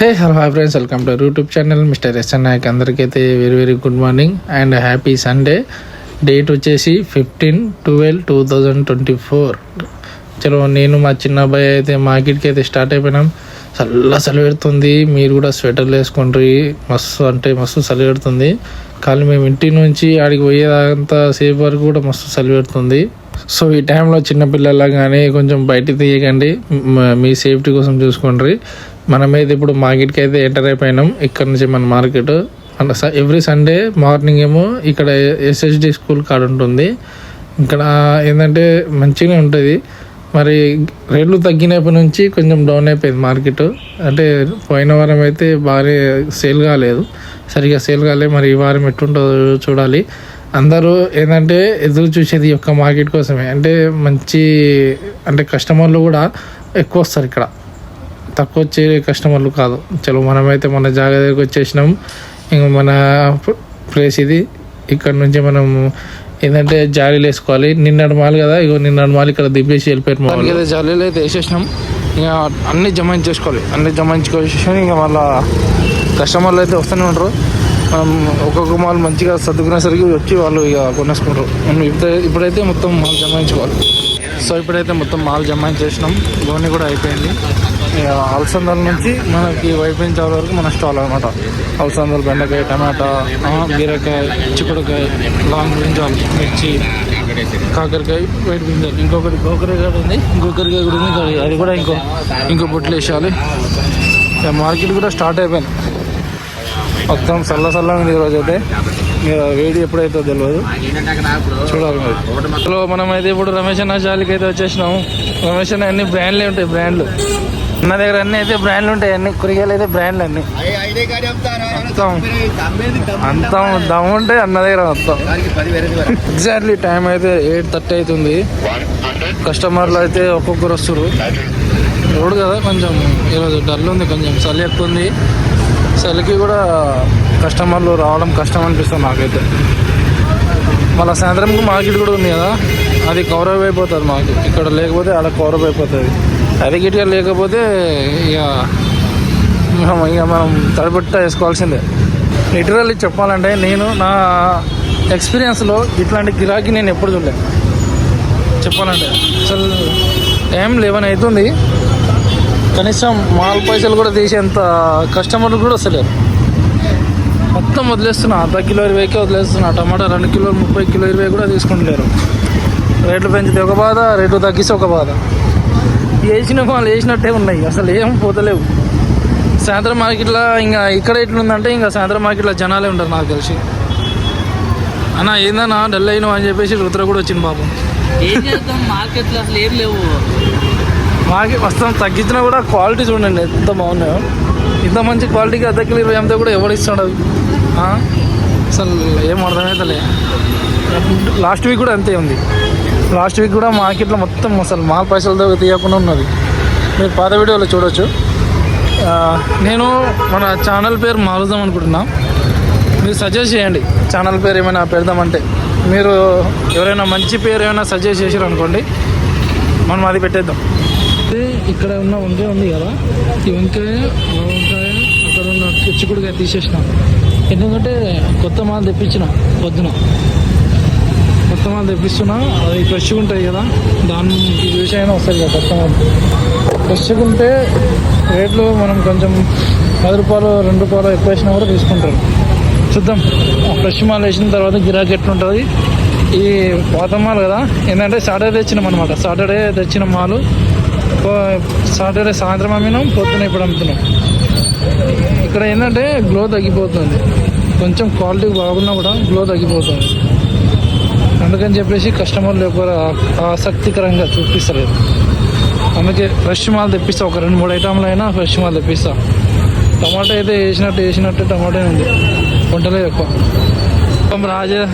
Hey hello hi friends welcome to YouTube channel. Mister SN Nayak అందరికైతే very very good morning and happy Sunday. Date వచ్చేసి fifteen twelve two thousand twenty four. చలో నేను మా చిన్న అబ్బాయి అయితే మార్కెట్కి అయితే స్టార్ట్ అయిపోయినాం. చల్ల చలి పెడుతుంది. మీరు కూడా స్వెటర్లు వేసుకుంటారు మస్తు అంటే మస్తు చలి పెడుతుంది. కానీ మేము ఇంటి నుంచి ఆడికి పోయేదంత సేపు వరకు కూడా మస్తు చలి పెడుతుంది. సో ఈ టైంలో చిన్నపిల్లల కానీ కొంచెం బయట తీయకండి. మీ సేఫ్టీ కోసం చూసుకోండి. మనమైతే ఇప్పుడు మార్కెట్కి అయితే ఎంటర్ అయిపోయినాం ఇక్కడ నుంచి మన market. And every Sunday morning ఏమో ఇక్కడ ఎస్ఎస్డి స్కూల్ కాడ ఉంటుంది. ఇక్కడ ఏంటంటే మంచిగా ఉంటుంది. మరి రేట్లు తగ్గినప్పటి నుంచి కొంచెం డౌన్ అయిపోయింది మార్కెట్. అంటే పోయిన వారం అయితే భారీ సేల్ కాలేదు. సరిగా సేల్ కాలేదు మరి ఈ వారం ఎట్టుంటుందో చూడాలి. అందరూ ఏంటంటే ఎదురు చూసేది ఈ యొక్క మార్కెట్ కోసమే. అంటే మంచి అంటే కస్టమర్లు కూడా ఎక్కువ వస్తారు ఇక్కడ. తక్కువ వచ్చే కస్టమర్లు కాదు. చలో మనమైతే మన జాగ్రత్తగా వచ్చేసినాం. ఇంక మన ప్లేస్ ఇది. ఇక్కడ నుంచి మనం ఏంటంటే జాలీలు వేసుకోవాలి. నిన్నటి మాలు కదా ఇగో నిన్నటి మాలు ఇక్కడ దింపేసి వెళ్ళిపోయారు మా అయితే జాలీలు అయితే వేసేసినాం. ఇక అన్ని జమాయించేసుకోవాలి. అన్నీ జమాయించుకోసేసి ఇక మళ్ళీ కస్టమర్లు అయితే వస్తూనే ఉంటారు. మనం ఒక్కొక్క మాల్ మంచిగా సర్దుకునేసరికి వచ్చి వాళ్ళు ఇక కొనేసుకుంటారు. మనం ఇప్పుడైతే ఇప్పుడైతే మొత్తం మాల్ జమాయించుకోవాలి. సో ఇప్పుడైతే మొత్తం మాల్ జమాయించేసినాం. గోని కూడా అయిపోయింది. ఇక అలసందల నుంచి మనకి వైపించే వరకు మన స్టాల్ అనమాట అలసందలు బెండకాయ టమాటా బీరకాయ చిక్కుడుకాయ లాంగ్ బ్రింజాల్ మిర్చి కాకరకాయ వైట్ బ్రింజాల్. ఇంకొకటి గోకరకాయ ఉంది. గోకరకాయ కూడా ఉంది. అది కూడా ఇంకో ఇంకో బొట్లు వేసేయాలి. ఇక మార్కెట్ కూడా స్టార్ట్ అయిపోయింది. మొత్తం చల్ల చల్లగా ఉంది ఈరోజు అయితే మీరు వేడి ఎప్పుడైతే తెలియదు చూడాలి మరి. అసలు మనం అయితే ఇప్పుడు రమేష్ అన్న జాలికి అయితే వచ్చేసినాము. రమేష్ అన్న అన్ని బ్రాండ్లే ఉంటాయి బ్రాండ్లు? అన్న దగ్గర అన్ని అయితే బ్రాండ్లు ఉంటాయి అన్ని కూరగాయలు అయితే బ్రాండ్లు అన్ని. మొత్తం అంతా దమ్ము ఉంటాయి అన్న దగ్గర మొత్తం. ఎగ్జాక్ట్లీ టైం అయితే ఎయిట్ థర్టీ అవుతుంది. కస్టమర్లు అయితే ఒక్కొక్కరు వస్తారు. రోడ్ కదా కొంచెం ఈరోజు డల్ ఉంది కొంచెం చలి ఎక్కువ ఉంది. సెల్కి కూడా కస్టమర్లు రావడం కష్టం అనిపిస్తుంది నాకైతే. మళ్ళీ సాయంత్రంకి మార్కెట్ కూడా ఉంది కదా అది కవర్ అయిపోతుంది మాకు. ఇక్కడ లేకపోతే అలా కవర్ అయిపోతుంది. అది గిట్గా లేకపోతే ఇక మనం ఇక మనం తడబెట్ట వేసుకోవాల్సిందే. లిటరల్లీ చెప్పాలంటే నేను నా ఎక్స్పీరియన్స్లో ఇట్లాంటి గిరాకీ నేను ఎప్పుడు చూడలేదు చెప్పాలంటే. అసలు టైం లెవెన్ అవుతుంది. కనీసం మాల్ పైసలు కూడా తీసేంత కస్టమర్లు కూడా వస్తలేరు. మొత్తం వదిలేస్తున్నా అర్ధ కిలో ఇరవైకే వదిలేస్తున్నా టమాటా రెండు కిలోలు ముప్పై కిలో ఇరవై కూడా తీసుకుంటలేరు. రేట్లు పెంచితే ఒక బాధ రేట్లు తగ్గిస్తే ఒక బాధ. వేసిన వాళ్ళు వేసినట్టే ఉన్నాయి అసలు ఏం పోతలేవు. సాయంత్రం మార్కెట్లో ఇంకా ఇక్కడ ఎట్లుందంటే ఇంకా సాయంత్రం మార్కెట్లో జనాలే ఉంటారు నాకు తెలిసి. అన్న ఏందన్నా డల్ అయినావు అని చెప్పేసి రుద్ర కూడా వచ్చింది పాపం ఏం చేద్దాం మార్కెట్లో అసలు ఏం లేవు. మాకి వస్తాం. తగ్గించినా కూడా క్వాలిటీ చూడండి ఎంత బాగున్నాయో. ఇంత మంచి క్వాలిటీకి అర్ధ కిలో ఇరవై ఎంతో కూడా ఎవరు ఇస్తాడు అవి అసలు ఏం అర్థమవుతలే లాస్ట్ వీక్ కూడా అంతే ఉంది. లాస్ట్ వీక్ కూడా మార్కెట్లో మొత్తం అసలు మా పైసలతో తీయకుండా ఉన్నది. మీరు పాత వీడియోలో చూడొచ్చు. నేను మన ఛానల్ పేరు మారుద్దాం అనుకుంటున్నా. మీరు సజెస్ట్ చేయండి. ఛానల్ పేరు ఏమైనా పెడదామంటే. మీరు ఎవరైనా మంచి పేరు ఏమైనా సజెస్ట్ చేసారు అనుకోండి మనం అది పెట్టేద్దాం. అయితే ఇక్కడ ఉన్న వంకాయ ఉంది కదా ఈ వంకాయ వంకాయ అక్కడ ఉన్న చిక్కుడుకాయ తీసేసినాం. ఎందుకంటే కొత్త మాల్ తెప్పించిన పొద్దున కొత్త మాల్ తెప్పిస్తున్నా అది ఫ్రెష్గా ఉంటాయి కదా దాని చూసి అయినా వస్తుంది కదా కొత్త మాల్. ఫ్రెష్గా ఉంటే రేట్లు మనం కొంచెం పది రూపాయలు రెండు రూపాయలు ఎక్కువ వేసినా కూడా తీసుకుంటారు. చూద్దాం. ఆ ఫ్రెష్ మాల్ వేసిన తర్వాత గిరాకీ ఎట్లుంటుంది? ఈ పాత మాల్ కదా ఏంటంటే సాటర్డే తెచ్చినాం అనమాట సాటర్డే తెచ్చిన మాలు సాటర్డే సాయంత్రం అమ్మినాం పొద్దున ఇప్పుడు అమ్ముతున్నాం. ఇక్కడ ఏంటంటే గ్లో తగ్గిపోతుంది. కొంచెం క్వాలిటీ బాగున్నా కూడా గ్లో తగ్గిపోతుంది. అందుకని చెప్పేసి కస్టమర్లు ఎవరు ఆ- ఆసక్తికరంగా చూపిస్తలేదు. అందుకే ఫ్రెష్ మాల్ తెప్పిస్తా ఒక రెండు మూడు ఐటమ్లు అయినా ఫ్రెష్ మాల్ తెప్పిస్తా. టమాటా అయితే వేసినట్టు వేసినట్టు టమాటా ఉంది. వంటలేదు ఎక్కువ. రాజా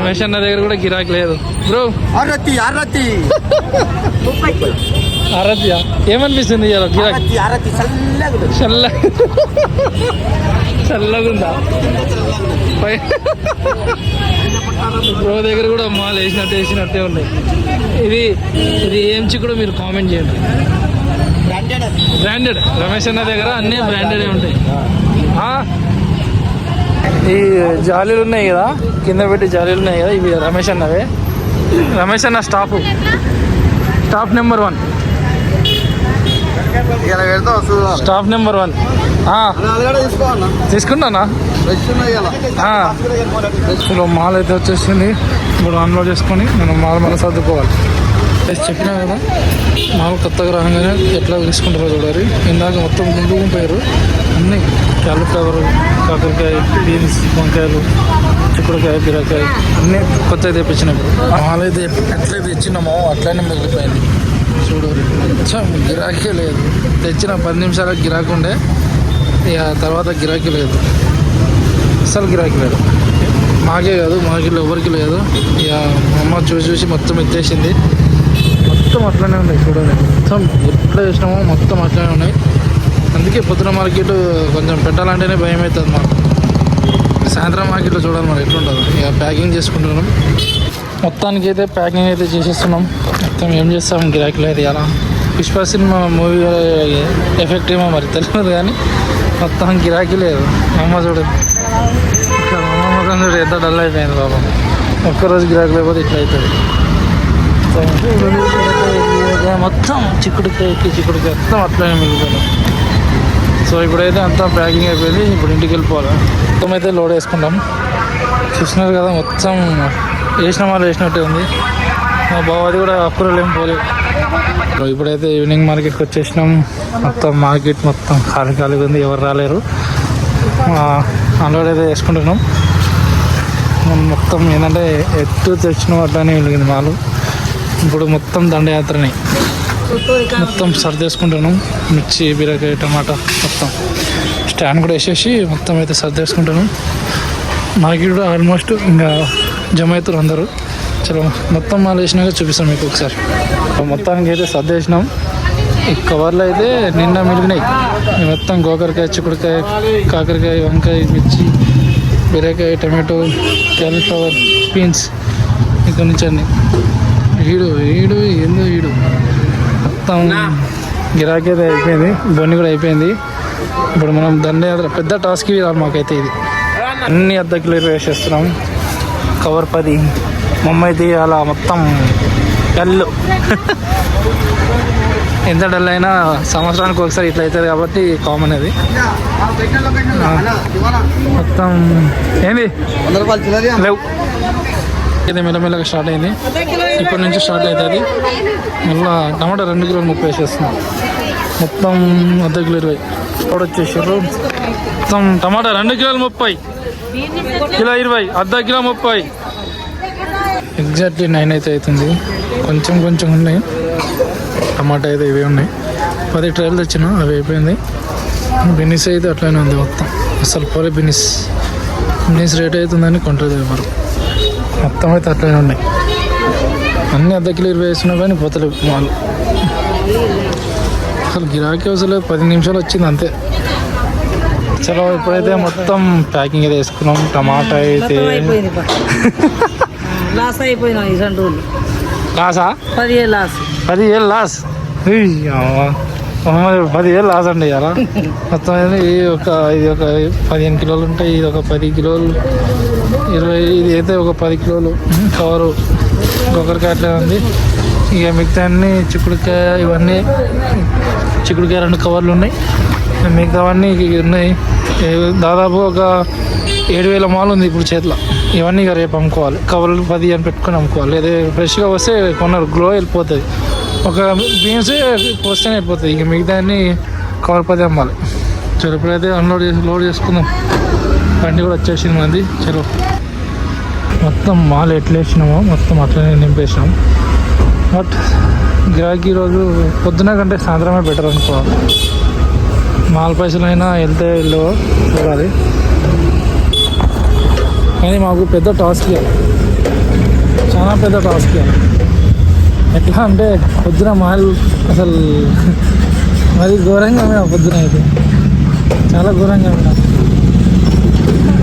రమేష్ అన్న దగ్గర కూడా గిరాకీ లేదు. బ్రో! అరతి అరతి ఆరాధ్య. ఏమనిపిస్తుంది ఇవాళ గిరాకీ. చల్ల చల్లగుందా? బ్రో దగ్గర కూడా మాల్ వేసినట్టు వేసినట్టే ఉన్నాయి. ఇది ఇది ఏం చిక్కుడో మీరు కామెంట్ చేయండి. బ్రాండెడ్ రమేష్ అన్న దగ్గర అన్ని బ్రాండెడ్ ఉంటాయి? ఈ జాలీలు ఉన్నాయి కదా కింద పెట్టి జాలీలు ఉన్నాయి కదా ఇవి రమేష్ అన్నవే. రమేష్ అన్న స్టాఫ్ స్టాఫ్ నెంబర్ వన్. ఇలా పెడతా వస్తుందా స్టాఫ్ నెంబర్ వన్ తీసుకున్నానా. చలో మాల్ అయితే వచ్చేసింది. ఇప్పుడు అన్లోడ్ చేసుకొని మనం మాల్ మళ్ళీ సర్దుకోవాలి. చెప్పినా కదా? మాల్ కొత్తగా రాగానే ఎట్లా తీసుకుంటారో చూడాలి. ఇందాక మొత్తం గుండు పోయారు అన్నీ క్యాలిఫ్లవర్ కాకరకాయ బీన్స్ వంకాయలు చిక్కుడుకాయ బీరకాయ అన్నీ కొత్తగా తెప్పించినప్పుడు మాల్ అయితే ఎట్లా తెచ్చినామో అట్లానే మిగిలిపోయింది. చూడు. కొంచెం గిరాకీ లేదు. తెచ్చిన పది నిమిషాలకు గిరాకీ ఉండే. ఇక తర్వాత గిరాకీ లేదు. అసలు గిరాకీ లేదు. మాకే కాదు మాకి ఎవరికి లేదు. ఇక మా అమ్మ చూసి చూసి మొత్తం ఎత్తేసింది. మొత్తం అట్లనే ఉన్నాయి చూడండి. మొత్తం ఎట్లా చేసినామో మొత్తం అట్లనే ఉన్నాయి. అందుకే పొద్దున మార్కెట్ కొంచెం పెట్టాలంటేనే భయం అవుతుంది మాకు. సాయంత్రం మార్కెట్లో చూడాలి మరి ఎట్లుంటుందో. ఇక ప్యాకింగ్ చేసుకుంటున్నాం. మొత్తానికి అయితే ప్యాకింగ్ అయితే చేసేస్తున్నాం. మొత్తం ఏం చేస్తాం? గిరాకీ లేదు ఇలా పుష్ప సినిమా మూవీ ఎఫెక్ట్ ఏమో మరి తెలియదు కానీ మొత్తం గిరాకీ లేదు. అమ్మ చూడు. ఇక్కడ అమ్మ ముఖం చూడు ఎంత డల్ అయిపోయింది బాబా ఒక్కరోజు గిరాకీ లేకపోతే ఇట్లా అవుతుంది మొత్తం చిక్కుడుకాయ చిక్కుడుకాయ మొత్తం అట్లనే మిగిలిపోయింది. సో ఇప్పుడైతే అంతా ప్యాకింగ్ అయిపోయింది. ఇప్పుడు ఇంటికి వెళ్ళిపోవాలి. మొత్తం అయితే లోడ్ వేసుకుంటాం చూస్తున్నారు కదా మొత్తం వేసిన వాళ్ళు వేసినట్టే ఉంది. మా బావ కూడా అప్పుడలు ఏం పోలేదు. ఇప్పుడైతే ఈవినింగ్ మార్కెట్కి వచ్చేసినాం. మొత్తం మార్కెట్ మొత్తం ఖాళీ ఖాళీగా ఉంది ఎవరు రాలేరు. అన్లోడ్ అయితే వేసుకుంటున్నాం. మనం మొత్తం ఏంటంటే ఎత్తు తెచ్చిన వాటిని వెలిగింది మాలు. ఇప్పుడు మొత్తం దండయాత్రని. మొత్తం సర్దేసుకుంటున్నాం మిర్చి బీరకాయ టమాటా మొత్తం. స్టాండ్ కూడా వేసేసి మొత్తం అయితే సర్దేసుకుంటున్నాం మార్కెట్ కూడా ఆల్మోస్ట్ ఇంకా జమ అవుతారు అందరూ. చలో మొత్తం మాలు వేసినాక చూపిస్తాం మీకు ఒకసారి. మొత్తానికి అయితే సర్దేసినాం ఈ కవర్లు అయితే నిండా మిలిగినాయి ఈ మొత్తం గోకరకాయ చిక్కుడుకాయ కాకరకాయ వంకాయ మిర్చి బీరకాయ టమాటో క్యాలీఫ్లవర్ బీన్స్ ఇక్కడ నుంచి అన్ని ఈడు ఈడు ఏందో ఈడు. మొత్తం గిరాకీ అయితే అయిపోయింది. బొన్ని కూడా అయిపోయింది. ఇప్పుడు మనం దండయాత్ర పెద్ద టాస్క్ మాకైతే ఇది. అన్ని. అర్ధ కిలో వేసేస్తున్నాం. కవర్ పది. మమ్మ అయితే అలా మొత్తం కళ్ళు ఎంత డల్ అయినా సంవత్సరానికి ఒకసారి ఇట్లా అవుతుంది కాబట్టి కామన్ అది. మొత్తం ఏంది? లేవు. ఇది మెల్లమెల్లగా స్టార్ట్ అయింది. ఇప్పటి నుంచి స్టార్ట్ అవుతుంది. మళ్ళీ టమాటా రెండు కిలోలు ముప్పై వేసేస్తున్నాం. మొత్తం అర్ధ కిలో ఇరవై. ఇప్పుడు వచ్చేసారు మొత్తం టమాటా రెండు కిలోలు ముప్పై. కిలో ఇరవై. అర్ధ కిలో ముప్పై. ఎగ్జాక్ట్లీ నైన్ అయితే అవుతుంది. కొంచెం కొంచెం ఉన్నాయి. టమాటా అయితే ఇవే ఉన్నాయి. పది ట్రైల్ తెచ్చిన అవి అయిపోయింది. బిన్నిస్ అయితే అట్లనే ఉంది మొత్తం. అసలు పోలే బిన్నిస్ బిన్నిస్ రేట్ అవుతుందని కొంటుంది మరి మొత్తం అయితే అట్లనే ఉన్నాయి. అన్ని అర్ధ కిలో ఇరవై వేస్తున్నా కానీ పోతలేవు మాలు అసలు గిరాకీ అసలు పది నిమిషాలు వచ్చింది అంతే. చలో ఇప్పుడైతే మొత్తం ప్యాకింగ్ అయితే వేసుకున్నాం. టమాటా అయితే. లాస్ అయిపోయినా ఈ లాసా? పదిహేను లాస్. పదివేలు లాస్? పదివేలు లాస్ అండి అలా మొత్తం ఇది ఒక ఇది ఒక పదిహేను కిలోలు ఉంటాయి ఇది ఒక పది కిలోలు ఇరవై ఇది అయితే ఒక పది కిలోలు. కవరు కొబ్బరికాయ అట్లే ఉంది. ఇక మిగతా అన్ని చిక్కుడుకాయ ఇవన్నీ చిక్కుడుకాయ రెండు కవర్లు ఉన్నాయి. మిగతావన్నీ ఉన్నాయి. దాదాపు ఒక ఏడు వేల మాలు ఉంది ఇప్పుడు చేతిలో. ఇవన్నీ ఇక రేపు అమ్ముకోవాలి. కవర్లు పది అని పెట్టుకొని అమ్ముకోవాలి. లేదా ఫ్రెష్గా వస్తే కొన్నారు గ్లో వెళ్ళిపోతుంది. ఒక బీన్స్ పోస్తేనే అయిపోతుంది ఇక మిగతాన్ని కవర్ పది అమ్మాలి. చలో ఇప్పుడైతే అన్లోడ్ చేసి లోడ్ చేసుకుందాం. బండి కూడా వచ్చేసింది మంది. చలో మొత్తం మాల్ ఎట్లేసినామో మొత్తం అట్లనే నింపేసినాం. బట్ గిరాకీ రోజు పొద్దున కంటే సాయంత్రమే బెటర్ అనుకో మాల్ పైసలు అయినా వెళ్తే వెళ్ళవో చూడాలి కానీ మాకు పెద్ద టాస్క్ చాలా పెద్ద టాస్క్ ఎట్లా అంటే పొద్దున మాల్ అసలు మరి ఘోరంగా ఉన్నా పొద్దున అయితే. చాలా ఘోరంగా ఉన్నా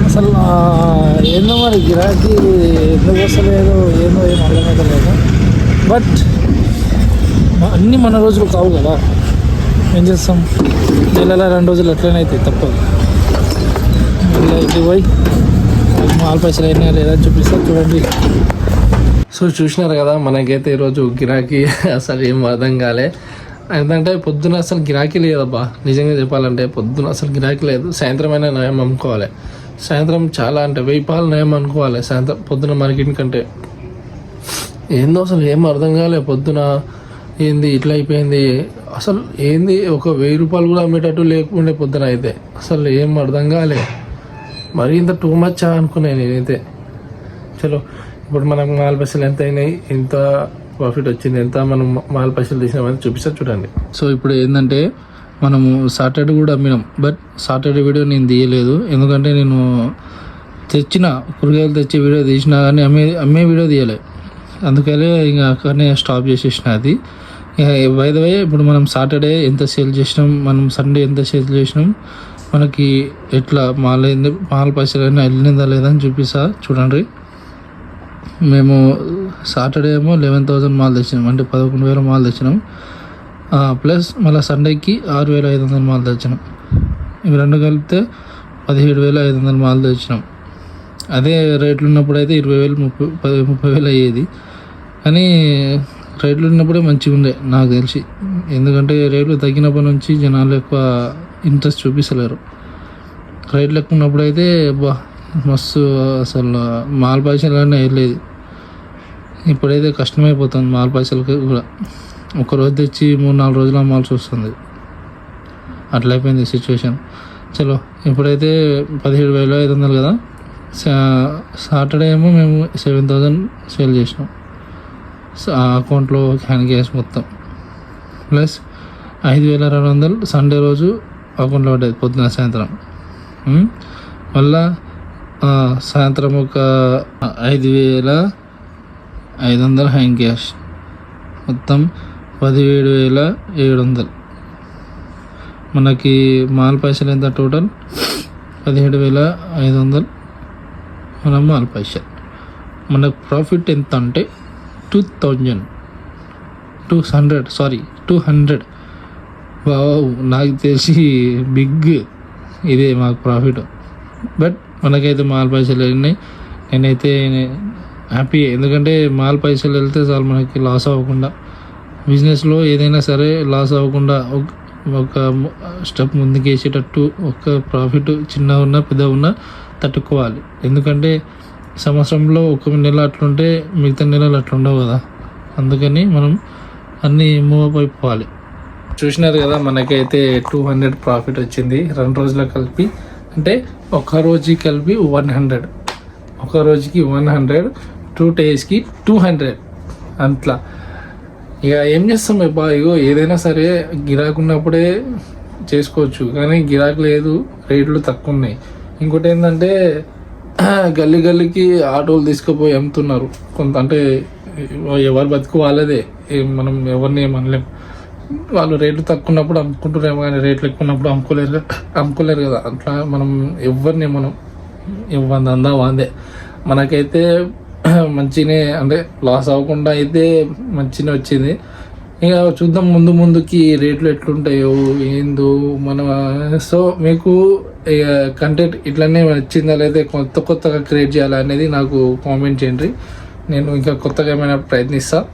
అసలు ఏందో మరి గిరాకీ ఎందుకు వస్తలేదు ఏందో ఏం అర్థమవుతలేదు బట్ అన్నీ మన రోజులు కావు కదా. ఏం చేస్తాం? నెలలో రెండు రోజులు ఎట్లనైతే అవుతాయి తప్పదు మళ్ళీ ఇది పోయి మాల్ పైసలు అయినా లేదా చూపిస్తారు చూడండి. సో చూసినారు కదా మనకైతే ఈరోజు గిరాకీ అసలు ఏం అర్థం కాలే. ఎందుకంటే పొద్దున అసలు గిరాకీ లేదబ్బా. నిజంగా చెప్పాలంటే పొద్దున అసలు గిరాకీ లేదు. సాయంత్రం అయినా నయం అమ్ముకోవాలి సాయంత్రం చాలా అంటే వెయ్యి పాలు నయం అనుకోవాలి. సాయంత్రం పొద్దున మార్కెట్ కంటే ఏందో అసలు ఏం అర్థం కాలే పొద్దున. ఏంది ఇట్లా అయిపోయింది? అసలు ఏంది? ఒక వెయ్యి రూపాయలు కూడా అమ్మేటట్టు లేకుండే పొద్దున అయితే. అసలు ఏం అర్థం కాలే. మరీ ఇంత టూ మచ్ అనుకున్నాను నేనైతే చలో ఇప్పుడు మనకు నాలుగు పైసలు ఎంత అయినాయి ఎంత ప్రాఫిట్ వచ్చింది ఎంత మనం నాలుగు పైసలు తీసినామని చూపిస్తారు చూడండి. సో ఇప్పుడు ఏంటంటే మనము సాటర్డే కూడా అమ్మినాం బట్ సాటర్డే వీడియో నేను తీయలేదు. ఎందుకంటే నేను తెచ్చిన కూరగాయలు తెచ్చే వీడియో తీసినా కానీ అమ్మే అమ్మే వీడియో తీయలే. అందుకనే ఇంకా అక్కడనే స్టాప్ చేసేసిన అది. వే ఇప్పుడు మనం సాటర్డే ఎంత సేల్ చేసినాం మనం సండే ఎంత సేల్ చేసినాం మనకి ఎట్లా మాలైంది మాల పైసలైనా పైసలు అయినా వెళ్ళిందా లేదా అని చూపిస్తా చూడండి. మేము సాటర్డే ఏమో లెవెన్ థౌసండ్ మాల్ తెచ్చినాం అంటే పదకొండు వేల మాల్ తెచ్చినాం. ప్లస్ మళ్ళీ సండేకి ఆరు వేల ఐదు వందల మాల్ తెచ్చినాం. ఇవి రెండు కలిపితే పదిహేడు వేల ఐదు వందల మాల్ తెచ్చినాం. అదే రేట్లు ఉన్నప్పుడు అయితే ఇరవై వేలు ముప్పై పది ముప్పై వేలు అయ్యేది. కానీ రేట్లు ఉన్నప్పుడే మంచిగా ఉండే నాకు తెలిసి. ఎందుకంటే రేట్లు తగ్గినప్పటి నుంచి జనాలు ఎక్కువ ఇంట్రెస్ట్ చూపిస్తలేరు. రేట్లు ఎక్కువ అయితే బా మస్తు అసలు మాల్ పైసలనే వెళ్ళేది ఇప్పుడైతే కష్టమైపోతుంది మాల్ పైసలకి కూడా. ఒక రోజు తెచ్చి మూడు నాలుగు రోజులు అమ్మాల్సి వస్తుంది అట్లయిపోయింది సిచ్యువేషన్. చలో ఇప్పుడైతే పదిహేడు వేల ఐదు వందలు కదా? సా- సాటర్డే ఏమో మేము సెవెన్ థౌజండ్ సేల్ చేసినాం. ఆ అకౌంట్లో హ్యాండ్ క్యాష్ మొత్తం. ప్లస్ ఐదు వేల రెండు వందలు సండే రోజు అకౌంట్లో పడ్డది పొద్దున సాయంత్రం. మళ్ళా సాయంత్రం ఒక ఐదు వేల ఐదు వందలు హ్యాంగ్ క్యాష్. మొత్తం పదిహేడు వేల ఏడు వందలు. మనకి మాల్ పైసలు ఎంత టోటల్? పదిహేడు వేల ఐదు వందలు. మన మాల్ పైసలు. మనకు ప్రాఫిట్ ఎంత అంటే two thousand. Two hundred sorry two hundred. నాకు తెలిసి బిగ్ ఇదే మాకు ప్రాఫిట్. బట్ మనకైతే మాల్ పైసలు వెళ్ళినాయి. నేనైతే హ్యాపీ. ఎందుకంటే మాల్ పైసలు వెళ్తే చాలు మనకి లాస్ అవ్వకుండా. బిజినెస్లో ఏదైనా సరే లాస్ అవ్వకుండా ఒక- ఒక స్టెప్ ముందుకు వేసేటట్టు ఒక ప్రాఫిట్ చిన్న ఉన్నా పెద్ద ఉన్నా తట్టుకోవాలి. ఎందుకంటే సంవత్సరంలో ఒక నెల అట్లుంటే మిగతా నెలలు అట్లుండవు కదా. అందుకని మనం అన్నీ మూవ్ అప్ అయిపోవాలి. చూసినారు కదా మనకైతే టూ హండ్రెడ్ ప్రాఫిట్ వచ్చింది. రెండు రోజులు కలిపి అంటే ఒక రోజుకి కలిపి వన్ హండ్రెడ్ ఒక రోజుకి వన్ హండ్రెడ్ టూ డేస్కి టూ హండ్రెడ్ అట్లా. ఇక ఏం చేస్తాం అబ్బా ఇగో ఏదైనా సరే గిరాకు ఉన్నప్పుడే చేసుకోవచ్చు. కానీ గిరాకు లేదు రేట్లు తక్కువ ఉన్నాయి. ఇంకోటి ఏంటంటే గల్లీ గల్లీకి ఆటోలు తీసుకుపోయి అమ్ముతున్నారు. కొంత అంటే ఎవరు బతుకు వాళ్ళదే. మనం ఎవరిని ఏమనలేము వాళ్ళు రేట్లు తక్కువ ఉన్నప్పుడు అమ్ముకుంటారేమో కానీ రేట్లు ఎక్కువ ఉన్నప్పుడు అమ్ముకోలేరు. అమ్ముకోలేరు కదా. అట్లా మనం ఎవరిని మనం ఇవ్వంది అందా వాందే. మనకైతే మంచినే అంటే లాస్ అవ్వకుండా అయితే మంచినే వచ్చింది. ఇక చూద్దాం ముందు ముందుకి రేట్లు ఎట్లుంటాయో ఏందో మన సో మీకు ఇక కంటెంట్ ఇట్లనే వచ్చిందా లేదా కొత్త కొత్తగా క్రియేట్ చేయాలా అనేది నాకు కామెంట్ చేయండి. నేను ఇంకా కొత్తగా ఏమైనా ప్రయత్నిస్తాను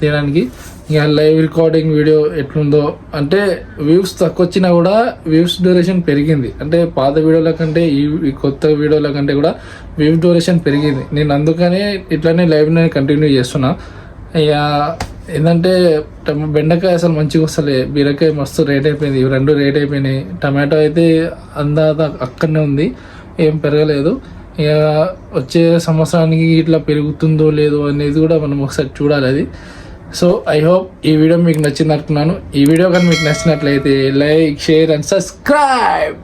చేయడానికి ఇక లైవ్ రికార్డింగ్ వీడియో ఎట్లుందో. అంటే వ్యూస్ తక్కువ వచ్చినా కూడా వ్యూస్ డ్యూరేషన్ పెరిగింది. అంటే పాత వీడియోల కంటే ఈ కొత్త వీడియోల కంటే కూడా వ్యూస్ డ్యూరేషన్ పెరిగింది. నేను అందుకనే ఇట్లానే లైవ్ నేను కంటిన్యూ చేస్తున్నా. ఇక ఏంటంటే బెండకాయ అసలు మంచిగా వస్తలే. బీరకాయ మస్తు రేట్ అయిపోయింది. ఇవి రెండు రేట్ అయిపోయినాయి. టమాటో అయితే అందాత అక్కడనే ఉంది. ఏం పెరగలేదు. ఇక వచ్చే సంవత్సరానికి ఇట్లా పెరుగుతుందో లేదో అనేది కూడా మనం ఒకసారి చూడాలి అది. సో ఐ హోప్ ఈ వీడియో మీకు నచ్చింది అనుకున్నాను. ఈ వీడియో కానీ మీకు నచ్చినట్లయితే లైక్ షేర్ అండ్ సబ్స్క్రైబ్.